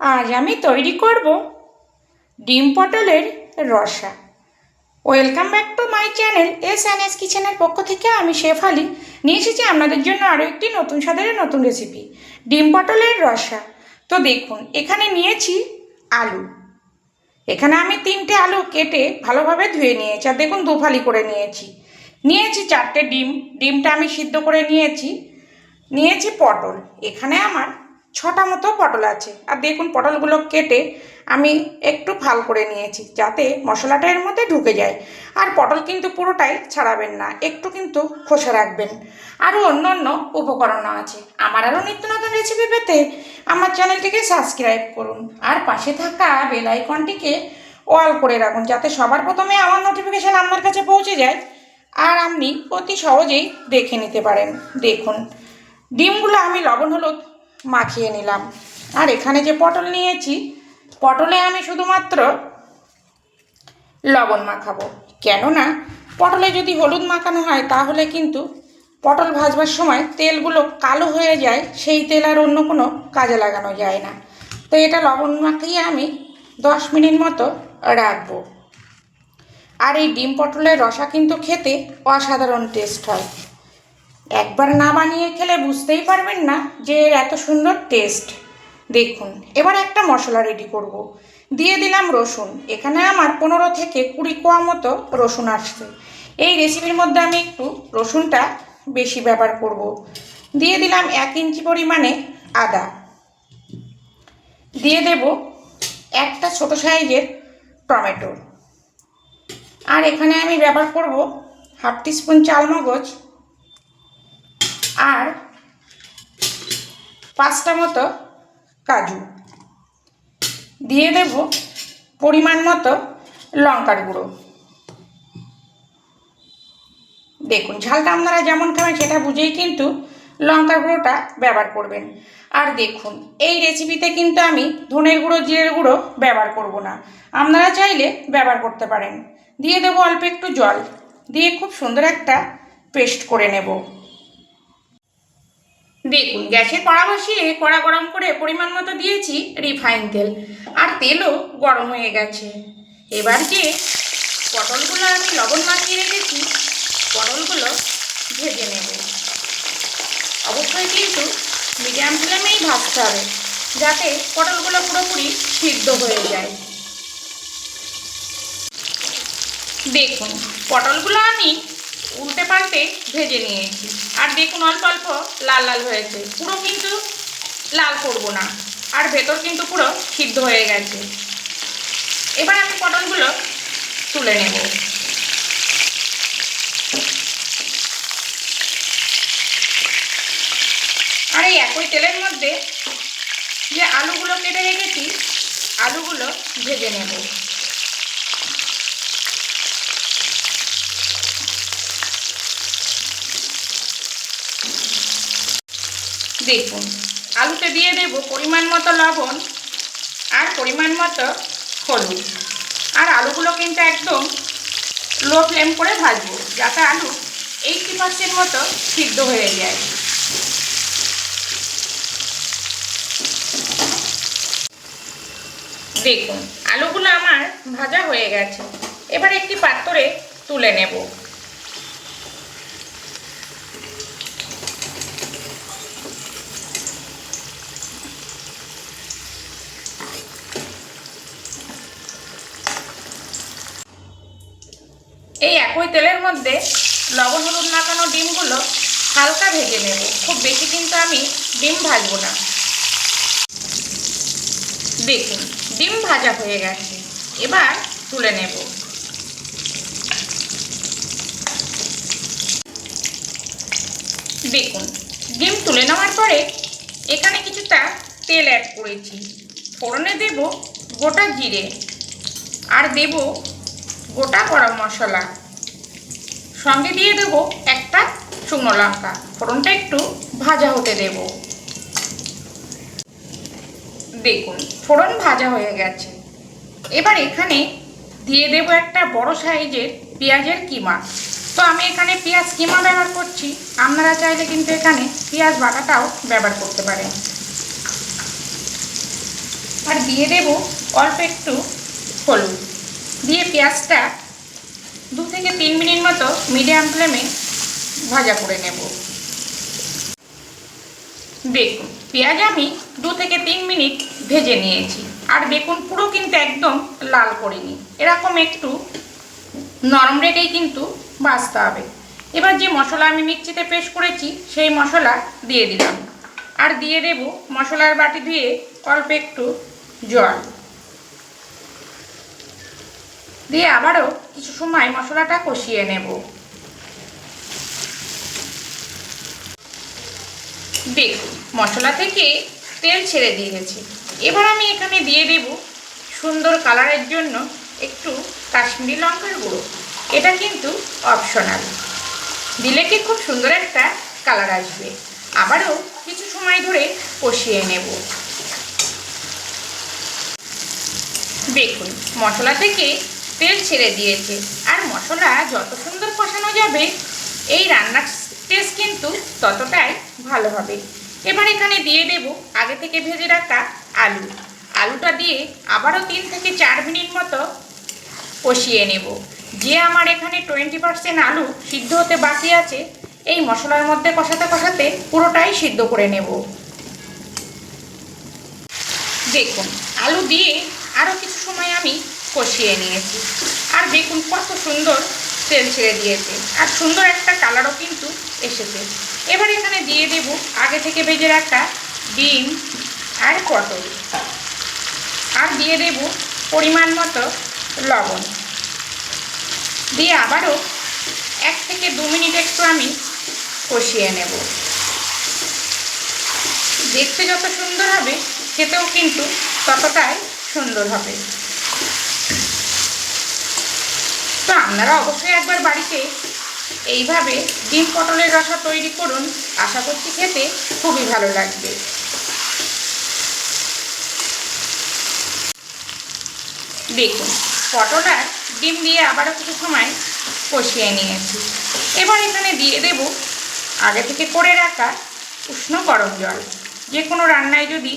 আজ আমি তৈরি করব ডিম পটলের রসা। Welcome back to my channel S N S কিচেনের পক্ষ থেকে আমি শেফালি নিয়ে এসেছি আপনাদের জন্য আরও একটি নতুন স্বাদের নতুন রেসিপি ডিম পটলের রসা। তো দেখুন, এখানে নিয়েছি আলু। এখানে আমি তিনটে আলু কেটে ভালোভাবে ধুয়ে নিয়েছি, আর দেখুন দুফালি করে নিয়েছি। নিয়েছি চারটে ডিম, ডিমটা আমি সিদ্ধ করে নিয়েছি। নিয়েছি পটল। এখানে আমার ছটা মতো পটল আছে। আর দেখুন, পটলগুলো কেটে আমি একটু ফাল করে নিয়েছি যাতে মশলাটা এর মধ্যে ঢুকে যায়। আর পটল কিন্তু পুরোটাই ছাড়াবেন না, একটু কিন্তু খোসা রাখবেন। আরও অন্য অন্য উপকরণও আছে। আমার আরও নিত্য নতুন রেসিপি পেতে আমার চ্যানেলটিকে সাবস্ক্রাইব করুন। আর পাশে থাকা বেল আইকনটিকে অল করে রাখুন যাতে সবার প্রথমে আমার নোটিফিকেশান আপনার কাছে পৌঁছে যায় আর আপনি অতি সহজেই দেখে নিতে পারেন। দেখুন, ডিমগুলো আমি লবণ, হলুদ মাখিয়ে নিলাম। আর এখানে যে পটল নিয়েছি, পটলে আমি শুধুমাত্র লবণ মাখাবো। কেননা, পটলে যদি হলুদ মাখানো হয়, তাহলে কিন্তু পটল ভাজবার সময় তেলগুলো কালো হয়ে যায়, সেই তেল আর অন্য কোনো কাজে লাগানো যায় না। তো এটা লবণ মাখিয়ে আমি দশ মিনিট মতো রাখব। আর এই ডিম পটলের রসা কিন্তু খেতে অসাধারণ টেস্ট হয়। একবার না বানিয়ে খেলে বুঝতেই পারবেন না যে এর এত সুন্দর টেস্ট দেখুন, এবার একটা মশলা রেডি করব। দিয়ে দিলাম রসুন। এখানে আমার পনেরো থেকে কুড়ি কোয়া মতো রসুন আসছে। এই রেসিপির মধ্যে আমি একটু রসুনটা বেশি ব্যবহার করব। দিয়ে দিলাম এক ইঞ্চি পরিমাণে আদা। দিয়ে দেব একটা ছোট সাইজের টমেটো। আর এখানে আমি ব্যবহার করব হাফ টিস্পুন চাল মগজ আর পাঁচটা মতো কাজু। দিয়ে দেব পরিমাণ মতো লঙ্কার গুঁড়ো। দেখুন, ঝালটা আপনারা যেমন খাবেন সেটা বুঝেই কিন্তু লঙ্কার গুঁড়োটা ব্যবহার করবেন। আর দেখুন, এই রেসিপিতে কিন্তু আমি ধনের গুঁড়ো, জিরের গুঁড়ো ব্যবহার করব না। আপনারা চাইলে ব্যবহার করতে পারেন। দিয়ে দেবো অল্প একটু জল। দিয়ে খুব সুন্দর একটা পেস্ট করে নেব। দেখুন, গ্যাসে কড়া বসিয়ে কড়া গরম করে পরিমাণ মতো দিয়েছি রিফাইন তেল। আর তেলও গরম হয়ে গেছে। এবার যে পটলগুলো আমি লবণ মাখিয়ে রেখেছি, পটলগুলো ভেজে নেব। অবশ্যই কিন্তু মিডিয়াম ফ্লেমেই ভাজতে হবে, যাতে পটলগুলো পুরোপুরি সিদ্ধ হয়ে যায়। দেখুন, পটলগুলো আমি উল্টে পাল্টে ভেজে নিয়েছি। আর দেখুন, অল্প অল্প লাল লাল হয়েছে। পুরো কিন্তু লাল করব না। আর ভেতর কিন্তু পুরো সিদ্ধ হয়ে গেছে। এবার আমি পটলগুলো তুলে নেব। আর এই একই তেলের মধ্যে যে আলুগুলো কেটে রেখেছি, আলুগুলো ভেজে নেব। দেখুন আলুতে দিয়ে দেব পরিমাণ মতো লবণ আর পরিমাণ মতো হলুদ। আর আলুগুলো কিন্তু একদম লো ফ্লেম করে ভাজবো যাতে আলু এইটটি পার্সেন্ট মতো সিদ্ধ হয়ে যায়। দেখুন, আলুগুলো আমার ভাজা হয়ে গেছে। এবার একটি পাত্রে তুলে নেব। এই একই তেলের মধ্যে লবণ, হলুদ মাখানো ডিমগুলো হালকা ভেজে নেব। খুব বেশি কিন্তু আমি ডিম ভাজবো না। দেখুন, ডিম ভাজা হয়ে গেছে। এবার তুলে নেব। দেখুন, ডিম তুলে নেওয়ার পরে এখানে কিছুটা তেল অ্যাড করেছি। ফোড়নে দেব গোটা জিরে। আর দেব গোটা গরম মশলা। সঙ্গে দিয়ে দেব একটা শুকনো লঙ্কা। ফোড়নটা একটু ভাজা হতে দেব। দেখুন, ফোড়ন ভাজা হয়ে গেছে। এবার এখানে দিয়ে দেব একটা বড় সাইজের পেঁয়াজের কিমা। তো আমি এখানে পেঁয়াজ কিমা ব্যবহার করছি। আপনারা চাইলে কিন্তু এখানে পেঁয়াজ বাটাটাও ব্যবহার করতে পারেন। আর দিয়ে দেব অল্প একটু হলুদ। দিয়ে পেঁয়াজটা দু থেকে তিন মিনিট মতো মিডিয়াম ফ্লেমে ভাজা করে নেব। বেগুন পেঁয়াজ আমি দু থেকে তিন মিনিট ভেজে নিয়েছি। আর বেগুন পুরো কিন্তু একদম লাল করিনি। এরকম একটু নরম রেখেই কিন্তু ভাজতে হবে। এবার যে মশলা আমি মিক্সিতে পেস্ট করেছি, সেই মশলা দিয়ে দিলাম। আর দিয়ে দেব মশলার বাটি দিয়ে অল্প একটু জল। দিয়ে আবারও কিছু সময় মশলাটা কষিয়ে নেব। দেখুন মশলা থেকে তেল ছেড়ে দিয়ে দিয়েছি এবার আমি এখানে দিয়ে দেব সুন্দর কালারের জন্য একটু কাশ্মীরি লঙ্কার গুঁড়ো। এটা কিন্তু অপশনাল। দিলে কি খুব সুন্দর একটা কালার আসবে। আবারও কিছু সময় ধরে কষিয়ে নেব। দেখুন, মশলা থেকে তেল ছেড়ে দিয়েছে। আর মশলা যত সুন্দর কষানো যাবে, এই রান্নার টেস্ট কিন্তু ততটাই ভালো হবে। এবার এখানে দিয়ে দেব আগে থেকে ভেজে রাখা আলু। আলুটা দিয়ে আবারও তিন থেকে চার মিনিট মতো কষিয়ে নেব। যে আমার এখানে টোয়েন্টি পার্সেন্ট আলু সিদ্ধ হতে বাকি আছে, এই মশলার মধ্যে কষাতে কষাতে পুরোটাই সিদ্ধ করে নেব। দেখুন, আলু দিয়ে আরও কিছু সময় আমি কষিয়ে নিয়েছি। আর দেখুন কত সুন্দর তেল ছেড়ে দিয়েছে। আর সুন্দর একটা কালারও কিন্তু এসেছে। এবার এখানে দিয়ে দেব আগে থেকে ভেজে রাখা ডিম আর পটল। আর দিয়ে দেব পরিমাণ মতো লবণ। দিয়ে আবারও এক থেকে দু মিনিট একটু আমি কষিয়ে নেব। দেখতে যত সুন্দর হবে, খেতেও কিন্তু ততটাই সুন্দর হবে। তো আপনারা অবশ্যই একবার বাড়িতে এইভাবে ডিম পটলের রসা তৈরি করুন। আশা করছি খেতে খুবই ভালো লাগবে। দেখুন, পটল আর ডিম দিয়ে আবারও কিছু সময় কষিয়ে নিয়েছি। এবার এখানে দিয়ে দেব আগে থেকে করে রাখা উষ্ণ গরম জল। যে কোনো রান্নায় যদি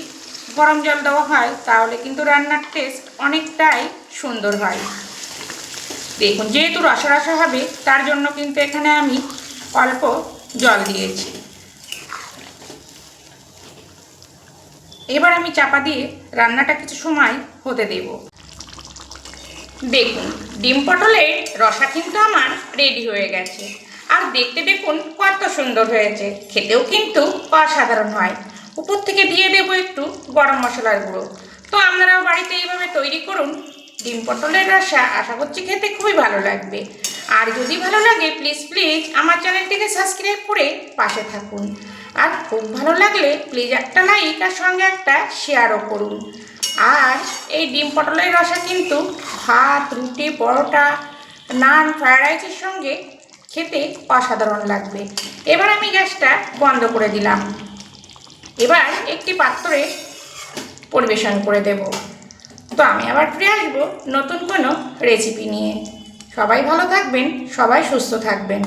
গরম জল দেওয়া হয়, তাহলে কিন্তু রান্নার টেস্ট অনেকটাই সুন্দর হয়। দেখুন, যেহেতু রসা রসা হবে, তার জন্য কিন্তু এখানে আমি অল্প জল দিয়েছি। এবার আমি চাপা দিয়ে রান্নাটা কিছু সময় হতে দেব। দেখুন, ডিম পটলের রসা কিন্তু আমার রেডি হয়ে গেছে। আর দেখতে দেখুন, কত সুন্দর হয়েছে। খেতেও কিন্তু অসাধারণ হয়। উপর থেকে দিয়ে দেবো একটু গরম মশলার গুঁড়ো। তো আপনারাও বাড়িতে এইভাবে তৈরি করুন ডিম পটলের রসা আশা করছি খেতে খুবই ভালো লাগবে। আর যদি ভালো লাগে প্লিজ প্লিজ আমার চ্যানেলটিকে সাবস্ক্রাইব করে পাশে থাকুন। আর খুব ভালো লাগলে প্লিজ একটা লাইক আর সঙ্গে একটা শেয়ারও করুন। আর এই ডিম পটলের রসা কিন্তু ভাত, রুটি, পরোটা, নান ফ্রায়েড রাইসের সঙ্গে খেতে অসাধারণ লাগবে। এবার আমি গ্যাসটা বন্ধ করে দিলাম। এবার একটি পাত্রে পরিবেশন করে দেব। তো আমি আবার ফিরে আসব নতুন কোনো রেসিপি নিয়ে। সবাই ভালো থাকবেন, সবাই সুস্থ থাকবেন।